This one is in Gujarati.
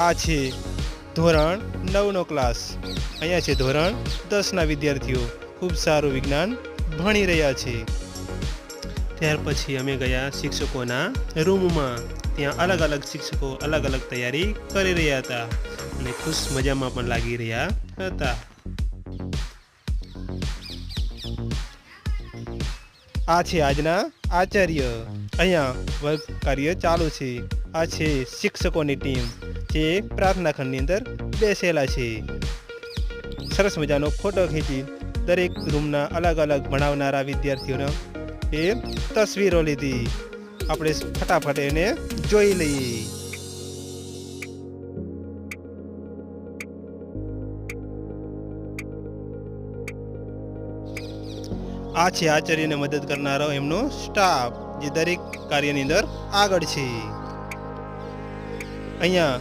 આ છે ધોરણ નવનો ક્લાસ. અહીંયા છે ધોરણ દસના વિદ્યાર્થીઓ. ખૂબ સારું વિજ્ઞાન ભણી રહ્યા છે. ત્યાર પછી અમે ગયા શિક્ષકોના રૂમમાં. ત્યાં અલગ અલગ શિક્ષકો અલગ અલગ તૈયારી કરી રહ્યા હતા અને ખુશ મજામાં પણ લાગી રહ્યા હતા. આ છે આજના આચાર્ય. અહીંયા વર્ગ કાર્ય ચાલુ છે. આ છે શિક્ષકોની ટીમ. જે પ્રાર્થના ખંડની અંદર બેસેલા છે. સરસ મજાનો ફોટો ખેંચી દરેક રૂમના અલગ અલગ ભણાવનારા વિદ્યાર્થીઓનો એ તસવીરો લીધી. આપણે ફટાફટ એને જોઈ લઈએ. આ છે આચાર્યને મદદ કરનારો એમનો સ્ટાફ જે દરેક કાર્યની અંદર આગળ છે. અહીંયા